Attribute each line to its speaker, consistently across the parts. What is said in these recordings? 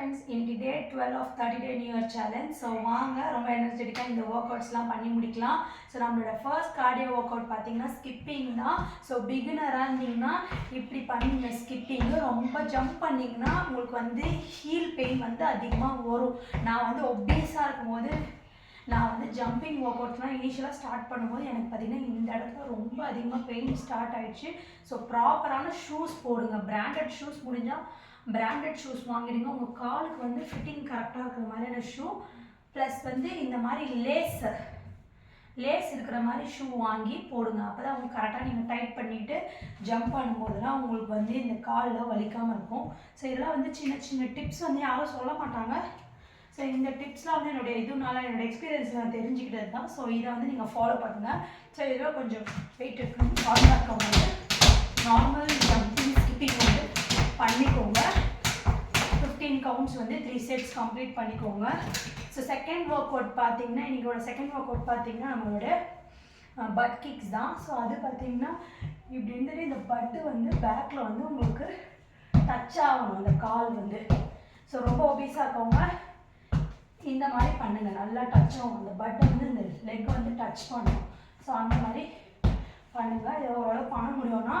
Speaker 1: Friends இன்னைக்கு day twelve of thirty day new year challenge so வாங்க ரொம்ப எனர்ஜெட்டிக்காக இந்த ஒர்க் அவுட்ஸ்லாம் பண்ணி முடிக்கலாம். ஸோ நம்மளோட ஃபர்ஸ்ட் கார்டியோ ஒர்க் அவுட் பார்த்தீங்கன்னா ஸ்கிப்பிங் தான். ஸோ பிகினராக இருந்தீங்கன்னா இப்படி பண்ணுங்க ஸ்கிப்பிங்கு ரொம்ப ஜம்ப் பண்ணிங்கன்னா உங்களுக்கு வந்து ஹீல் பெயின் வந்து அதிகமாக வரும். நான் வந்து ஒபீஸாக இருக்கும்போது நான் வந்து ஜம்பிங் ஒர்க் அவுட்ஸ்லாம் இனிஷியலாக ஸ்டார்ட் பண்ணும்போது எனக்கு பார்த்தீங்கன்னா இந்த இடத்துல ரொம்ப அதிகமாக பெயின் ஸ்டார்ட் ஆயிடுச்சு. ஸோ ப்ராப்பரான ஷூஸ் போடுங்க. பிராண்டட் ஷூஸ் முடிஞ்சால் பிராண்டட் ஷூஸ் வாங்கிடுங்க உங்கள் காலுக்கு வந்து ஃபிட்டிங் கரெக்டாக இருக்கிற மாதிரியான ஷூ ப்ளஸ் வந்து இந்த மாதிரி லேஸ் லேஸ் இருக்கிற மாதிரி ஷூ வாங்கி போடுங்க. அப்போ தான் உங்களுக்கு கரெக்டாக நீங்கள் டைட் பண்ணிவிட்டு ஜம்ப் பண்ணும்போதெல்லாம் உங்களுக்கு வந்து இந்த காலில் வலிக்காமல் இருக்கும். ஸோ இதெல்லாம் வந்து சின்ன சின்ன டிப்ஸ் வந்து யாரும் சொல்ல மாட்டாங்க. ஸோ இந்த டிப்ஸ்லாம் வந்து என்னுடைய இதுனால என்னோடய எக்ஸ்பீரியன்ஸ் நான் தெரிஞ்சுக்கிட்டது தான். ஸோ இதை வந்து நீங்கள் ஃபாலோ பண்ணுங்கள் ஸோ இதெல்லாம் கொஞ்சம் வெயிட் இருக்கணும் ஃபாலோ இருக்கவங்க வந்து நார்மல் ஜம்பிங் ஸ்கிப்பிங் வந்து பண்ணிக்கோங்க. ஃபிஃப்டீன் கவுண்ட்ஸ் வந்து த்ரீ செட்ஸ் கம்ப்ளீட் பண்ணிக்கோங்க. ஸோ செகண்ட் ஒர்க் அவுட் பார்த்தீங்கன்னா இன்றைக்கோட செகண்ட் ஒர்க் அவுட் பார்த்தீங்கன்னா நம்மளோட பட் கிக்ஸ் தான். ஸோ அது பார்த்தீங்கன்னா இப்படி இருந்துட்டு இந்த பட்டு வந்து பேக்கில் வந்து உங்களுக்கு டச் ஆகணும் அந்த கால் வந்து. ஸோ ரொம்ப ஒபீஸாக இருக்கவங்க இந்த மாதிரி பண்ணுங்கள் நல்லா டச் ஆகும். அந்த பட் வந்து இந்த லெக் வந்து டச் பண்ணும். ஸோ அந்த மாதிரி பண்ணுங்கள் இதை ஓரளவு பண்ண முடியும்னா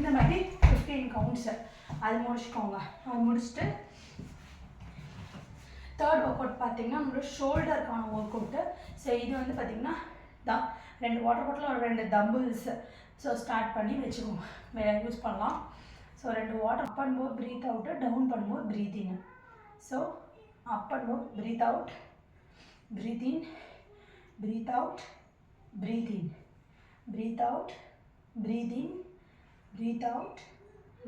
Speaker 1: இந்த மாதிரி ஃபிஃப்டீன் கவுண்ட்ஸு அது முடிச்சுக்கோங்க. அது முடிச்சுட்டு தேர்ட் ஒர்க் அவுட் பார்த்தீங்கன்னா நம்மளோட ஷோல்டருக்கான ஒர்க் அவுட்டு ஸோ இது வந்து பார்த்தீங்கன்னா தான் ரெண்டு வாட்டர் பாட்டில் ஒரு ரெண்டு தம்பிள்ஸு ஸோ ஸ்டார்ட் பண்ணி வச்சுக்கோங்க. யூஸ் பண்ணலாம். ஸோ ரெண்டு வாட்டர் அப் பண்ணும்போது ப்ரீத் அவுட்டு டவுன் பண்ணும்போது ப்ரீத் இன் ஸோ அப் பண்ணும்போது breath out breath in breath out breath in breath out breath in breath out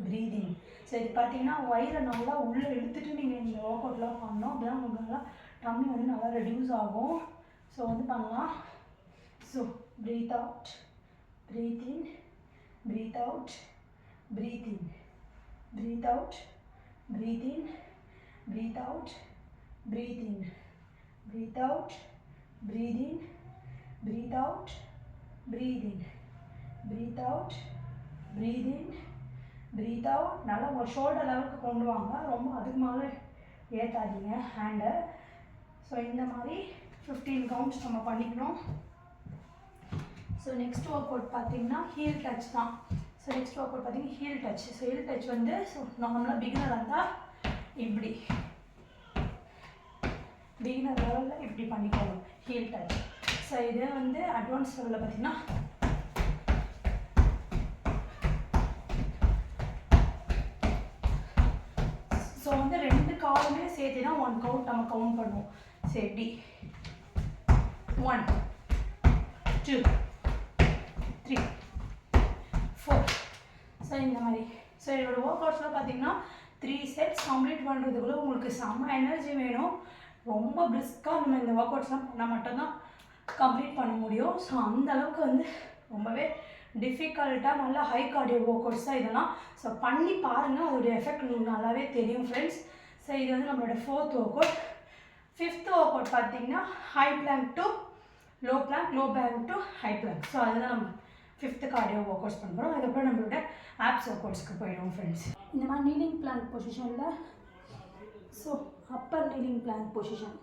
Speaker 1: breathing so இது பார்த்தீங்கன்னா வயிறை நல்லா உள்ளே எடுத்துகிட்டு நீங்கள் இந்த ஒர்க் அவுட்லாம் பண்ணணும். அப்படின்னா உங்களுக்கு நல்லா டம்மி வந்து நல்லா ரெடியூஸ் ஆகும். ஸோ வந்து பண்ணலாம். So breathe out breathe in breathe out breathe in breathe out breathe in breathe out breathe in breathe out breathe in breathe out breathe in breathe out breathe in breathe out நல்லா உங்கள் shoulder லெவலுக்கு கொண்டு வாங்க. ரொம்ப அதுக்கு மேலே ஏற்றாதீங்க ஹேண்டை so இந்த மாதிரி ஃபிஃப்டீன் கவுண்ட்ஸ் நம்ம பண்ணிக்கணும். ஸோ நெக்ஸ்ட் ஒர்க் அவுட் பார்த்தீங்கன்னா ஹீல் டச் தான். ஸோ நெக்ஸ்ட் ஒர்க் அவுட் பார்த்தீங்கன்னா heel touch so heel touch வந்து ஸோ நார்மலாக பிகினர் இருந்தால் இப்படி. பிகினர் லெவலில் இப்படி பண்ணிக்கணும் ஹீல் டச் ஸோ இதே வந்து அட்வான்ஸ் லெவலில் பார்த்தீங்கன்னா ஸோ வந்து ரெண்டு காலுமே சேர்த்து தான் ஒன் கவுண்ட் நம்ம கவுண்ட் பண்ணுவோம். சரி எப்படி one two three four so இந்த மாதிரி. ஸோ என்னோட ஒர்க் அவுட்ஸ்லாம் பார்த்தீங்கன்னா த்ரீ செட்ஸ் கம்ப்ளீட் பண்ணுறதுக்குள்ள உங்களுக்கு செம்ம எனர்ஜி வேணும். ரொம்ப பிரிஸ்க்காக நம்ம இந்த ஒர்க் அவுட்ஸ்லாம் பண்ணால் மட்டும்தான் கம்ப்ளீட் பண்ண முடியும். ஸோ அந்த அளவுக்கு வந்து ரொம்பவே டிஃபிகல்ட்டாக நல்லா ஹை கார்டியோ ஒர்க் அவுட்ஸ் தான் இதெல்லாம். ஸோ பண்ணி பாருங்கள் அதோடைய எஃபெக்ட் உங்களுக்கு நல்லாவே தெரியும் ஃப்ரெண்ட்ஸ் ஸோ இது வந்து நம்மளோட fourth workout fifth work out பார்த்தீங்கன்னா high plank to low plank low plank to high plank so அதுதான் நம்ம ஃபிஃப்த்து கார்டியோ ஒர்க் அவுட்ஸ் பண்ணுறோம் அதுக்கப்புறம் நம்மளோட ஆப்ஸ் ஒர்க் அவுட்ஸ்க்கு போயிடுவோம் ஃப்ரெண்ட்ஸ் இந்த மாதிரி நீலிங் பிளாங்க் பொசிஷனில் so upper kneeling plank position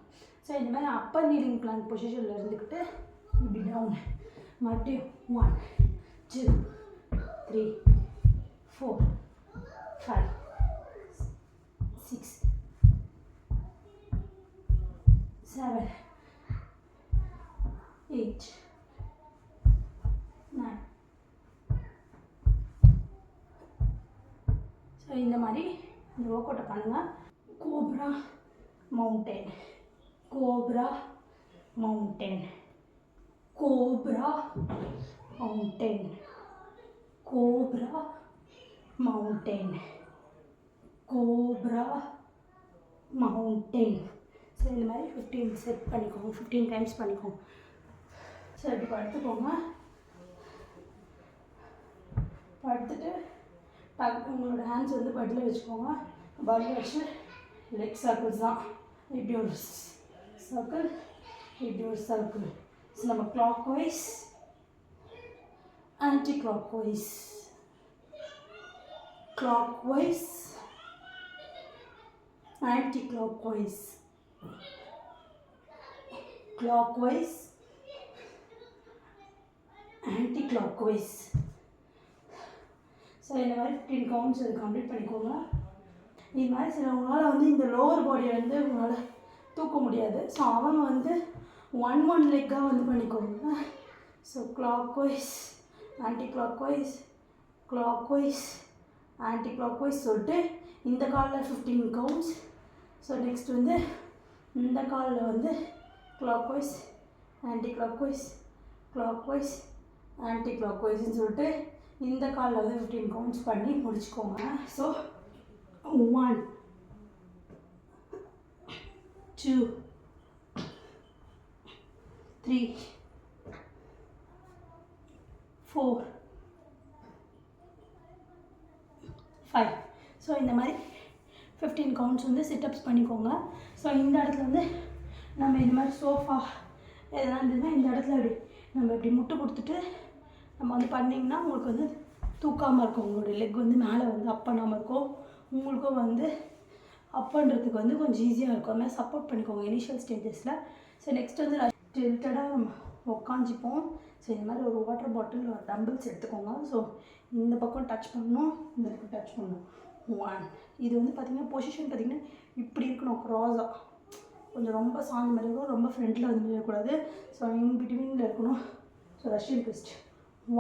Speaker 1: so இந்த மாதிரி அப்பர் நீலிங் பிளாங்க் பொசிஷனில் இருந்துக்கிட்டு இப்படி டவுன் மறுபடியும் one two three four five six seven, eight, nine. So இந்த மாதிரி இந்த ஒர்க் அவுட்டை பண்ணுங்கள் cobra mountain cobra mountain cobra mountain cobra mountain cobra mountain so இந்த மாதிரி ஃபிஃப்டீன் செட் பண்ணிக்கோங்க. ஃபிஃப்டீன் டைம்ஸ் பண்ணிக்கோங்க. ஸோ இப்படி படுத்துக்கோங்க. படுத்துட்டு பக் உங்களோட ஹேண்ட்ஸ் வந்து பட்டில் வச்சுக்கோங்க. பட்டில் வச்சு லெக் சர்க்கிள்ஸ் தான். இப்படி ஒரு சர்க்கிள் இப்படி ஒரு சர்க்கிள் ஸோ நம்ம clockwise anticlockwise clockwise anti-clockwise. Clockwise. Anti-clockwise. So இந்த மாதிரி ஃபிஃப்டீன் கவுண்ட்ஸ் இது கம்ப்ளீட் பண்ணிக்கோங்க. இது மாதிரி சிலவங்களால் வந்து இந்த லோவர் பாடியை வந்து உங்களால் தூக்க முடியாது. ஸோ அவங்க வந்து ஒன் ஒன் லெக்காக வந்து பண்ணிக்கோங்க. So clockwise anticlockwise clockwise anticlockwise சொல்லிட்டு இந்த காலில் ஃபிஃப்டீன் கவுண்ட்ஸ் ஸோ நெக்ஸ்ட் வந்து இந்த காலில் வந்து clockwise anti clock wise clockwise anti கிளாக் வைஸ்ன்னு சொல்லிட்டு இந்த காலில் வந்து ஃபிஃப்டீன் கவுண்ட்ஸ் பண்ணி முடிச்சுக்கோங்க. So one two three four five so இந்த மாதிரி ஃபிஃப்டீன் கவுண்ட்ஸ் வந்து சிட்டப்ஸ் பண்ணிக்கோங்க. ஸோ இந்த இடத்துல வந்து நம்ம இந்த மாதிரி சோஃபா எதனா இருந்ததுன்னா இந்த இடத்துல இப்படி நம்ம இப்படி முட்டு கொடுத்துட்டு நம்ம வந்து பண்ணிங்கன்னா உங்களுக்கு வந்து தூக்காமல் இருக்கும். உங்களுடைய லெக் வந்து மேலே வந்து அப் பண்ணாமல் இருக்கும். உங்களுக்கும் வந்து அப் பண்ணுறதுக்கு வந்து கொஞ்சம் ஈஸியாக இருக்கும். அது மாதிரி சப்போர்ட் பண்ணிக்கோங்க இனிஷியல் ஸ்டேஜஸில் ஸோ நெக்ஸ்ட் வந்து டில்ட்டடாக நம்ம உக்காஞ்சிப்போம். ஸோ இந்த மாதிரி ஒரு வாட்டர் பாட்டில் ஒரு டம்பிள்ஸ் எடுத்துக்கோங்க. ஸோ இந்த பக்கம் டச் பண்ணணும் இந்த பக்கம் டச் பண்ணணும். ஒன் இது வந்து பார்த்திங்கன்னா பொசிஷன் பார்த்திங்கன்னா இப்படி இருக்கணும் க்ராஸாக கொஞ்சம் ரொம்ப சாங் மாதிரி இருக்கணும் ரொம்ப ஃப்ரெண்டில் வந்து இருக்கக்கூடாது ஸோ இன் பிட்வீனில் இருக்கணும். So Russian twist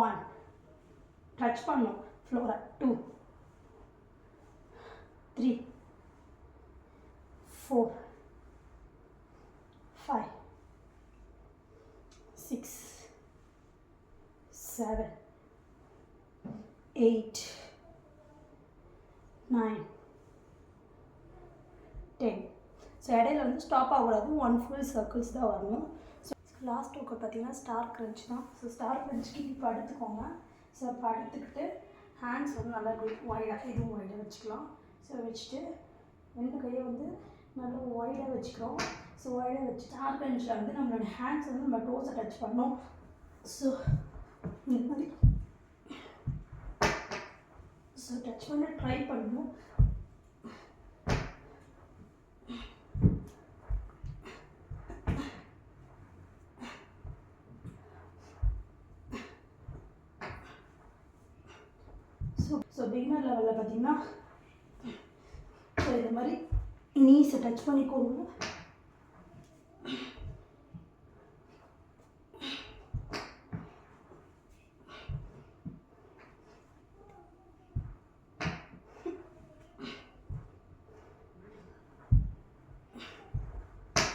Speaker 1: one touch பண்ணணும். Flora two three four five six seven eight nine ten so இடையில வந்து ஸ்டாப் ஆகக்கூடாது. ஒன் ஃபுல் சர்க்கிள்ஸ் தான் வரணும். ஸோ லாஸ்ட் ஒர்க்கு பார்த்தீங்கன்னா ஸ்டார் க்ரன்ச் தான். ஸோ ஸ்டார் க்ரன்ச்சுக்கு இப்போ படுத்துக்கோங்க. ஸோ படுத்துக்கிட்டு ஹேண்ட்ஸ் வந்து நல்லா ஒய்டாக இதுவும் ஒய்டாக வச்சுக்கலாம். ஸோ வச்சுட்டு ரெண்டு கையை வந்து நல்லா ஒய்டாக வச்சுக்கிறோம். ஸோ ஒய்டாக வச்சு ஸ்டார் க்ரன்ச்சில் வந்து நம்மளோட ஹேண்ட்ஸ் வந்து நம்ம டோஸை டச் பண்ணோம் ஸோ இந்த மாதிரி. ஸோ டச் பண்ண ட்ரை பண்ணணும். ஸோ பிகினர் லெவலில் பார்த்தீங்கன்னா ஸோ இந்த மாதிரி நீஸை டச் பண்ணிக்கோங்க.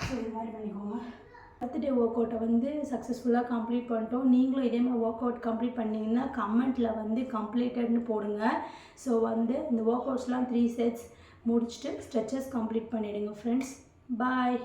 Speaker 1: ஸோ இது மாதிரி பண்ணிக்கோங்க. பர்த்டே ஒர்க் அவுட்டை வந்து சக்ஸஸ்ஃபுல்லாக கம்ப்ளீட் பண்ணிட்டோம். நீங்களும் இதே மாதிரி ஒர்க் அவுட் கம்ப்ளீட் பண்ணிங்கன்னா கமெண்ட்டில் வந்து கம்ப்ளீட்டட்னு போடுங்க. ஸோ வந்து இந்த ஒர்க் அவுட்ஸ்லாம் த்ரீ செட்ஸ் முடிச்சுட்டு ஸ்ட்ரெச்சஸ் கம்ப்ளீட் பண்ணிவிடுங்க ஃப்ரெண்ட்ஸ் பாய்